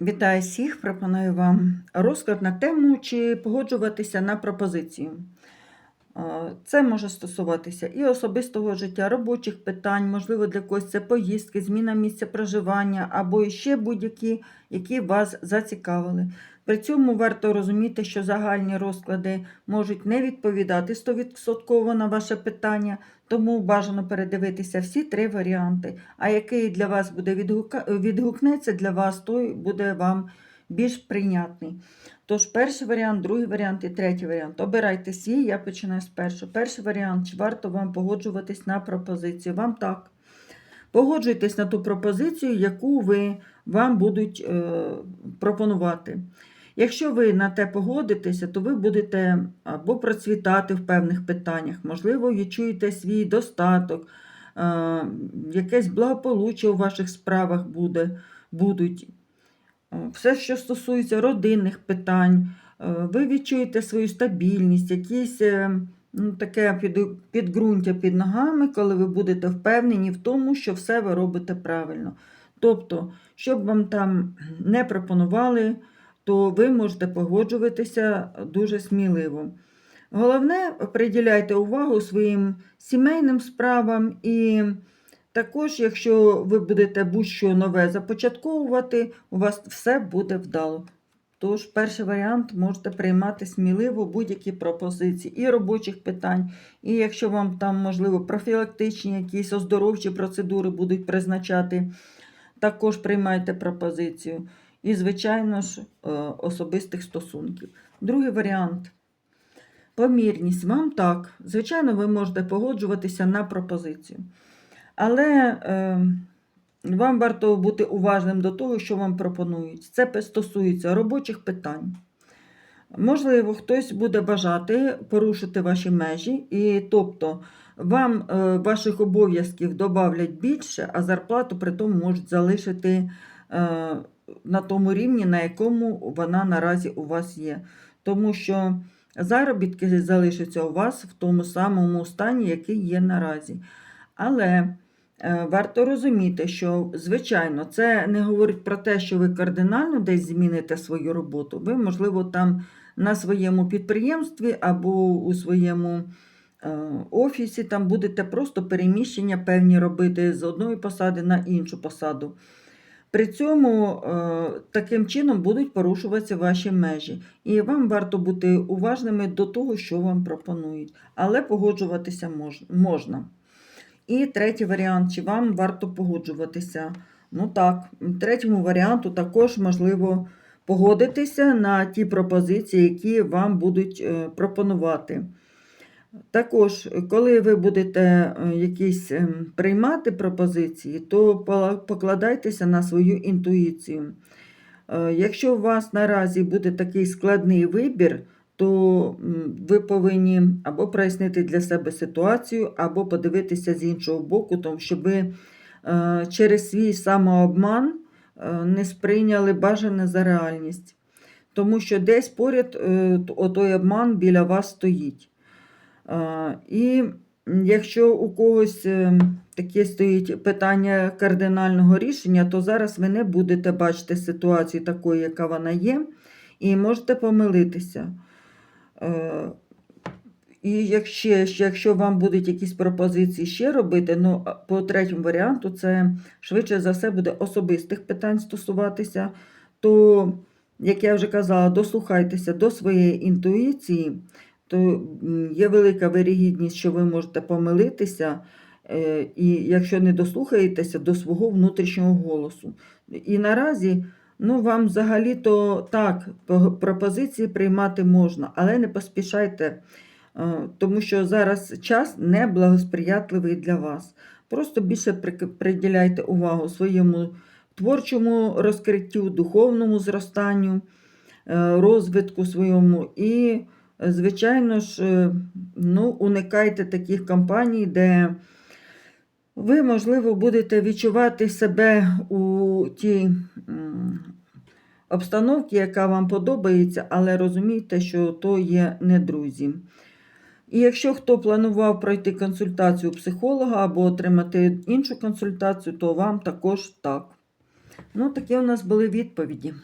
Вітаю всіх! Пропоную вам розклад на тему, чи погоджуватися на пропозицію. Е, Це може стосуватися і особистого життя, робочих питань, можливо, для когось це поїздки, зміна місця проживання або ще будь-які, які вас зацікавили. При цьому варто розуміти, що загальні розклади можуть не відповідати 100% на ваше питання, тому бажано передивитися всі три варіанти. А який для вас буде відгука... відгукнеться для вас, той буде вам більш прийнятний. Тож, перший варіант, другий варіант і третій варіант. Обирайте свій, я починаю з першого. Перший варіант, чи варто вам погоджуватись на пропозицію? Вам так. Погоджуйтесь на ту пропозицію, яку ви, вам будуть е, пропонувати. Якщо ви на те погодитеся, то ви будете або процвітати в певних питаннях, можливо, відчуєте свій достаток, е, якесь благополуччя у ваших справах буде, будуть. Е, Все, що стосується родинних питань, е, ви відчуєте свою стабільність, якісь е, ну, таке підґрунтя під ногами, коли ви будете впевнені в тому, що все ви робите правильно. Тобто, щоб вам там не пропонували, то ви можете погоджуватися дуже сміливо. Головне, приділяйте увагу своїм сімейним справам і також, якщо ви будете будь-що нове започатковувати, у вас все буде вдало. Тож, перший варіант можете приймати сміливо будь-які пропозиції і робочих питань, і якщо вам там, можливо, профілактичні якісь оздоровчі процедури будуть призначати, також приймайте пропозицію. І, звичайно ж, е, особистих стосунків. Другий варіант. Помірність. Вам так. Звичайно, ви можете погоджуватися на пропозицію. Але е, вам варто бути уважним до того, що вам пропонують. Це стосується робочих питань. Можливо, хтось буде бажати порушити ваші межі, і тобто вам е, ваших обов'язків додавлять більше, а зарплату при тому можуть залишити на тому рівні, на якому вона наразі у вас є. Тому що заробітки залишаться у вас в тому самому стані, який є наразі. Але е, варто розуміти, що, звичайно, це не говорить про те, що ви кардинально десь зміните свою роботу. Ви, можливо, там на своєму підприємстві або у своєму е, офісі там будете просто переміщення певні робити з одної посади на іншу посаду. При цьому е, таким чином будуть порушуватися ваші межі. І вам варто бути уважними до того, що вам пропонують. Але погоджуватися можна. І третій варіант, чи вам варто погоджуватися? Ну так, третьому варіанту також можливо погодитися на ті пропозиції, які вам будуть е, пропонувати. Також, коли ви будете е, якісь ем, приймати пропозиції, то покладайтеся на свою інтуїцію. Е, Якщо у вас наразі буде такий складний вибір, то ви повинні або прояснити для себе ситуацію, або подивитися з іншого боку, тому що ви е, через свій самообман не сприйняли бажане за реальність. Тому що десь поряд т- отой обман біля вас стоїть. І якщо у когось е, таке стоїть питання кардинального рішення, то зараз ви не будете бачити ситуацію такою, яка вона є, і можете помилитися. Е, І якщо, якщо вам будуть якісь пропозиції ще робити, ну, по третьому варіанту, це швидше за все буде особистих питань стосуватися, то, як я вже казала, дослухайтеся до своєї інтуїції, то є велика вирігідність, що ви можете помилитися, е, і якщо не дослухаєтеся до свого внутрішнього голосу. І наразі ну, вам взагалі-то так, пропозиції приймати можна, але не поспішайте, е, тому що зараз час неблагосприятливий для вас. Просто більше приділяйте увагу своєму творчому розкриттю, духовному зростанню, е, розвитку своєму і, звичайно ж, е, ну, уникайте таких компаній, де ви, можливо, будете відчувати себе у тій обстановці, яка вам подобається, але розумійте, що то є не друзі. І якщо хто планував пройти консультацію психолога або отримати іншу консультацію, то вам також так. Ну, такі у нас були відповіді.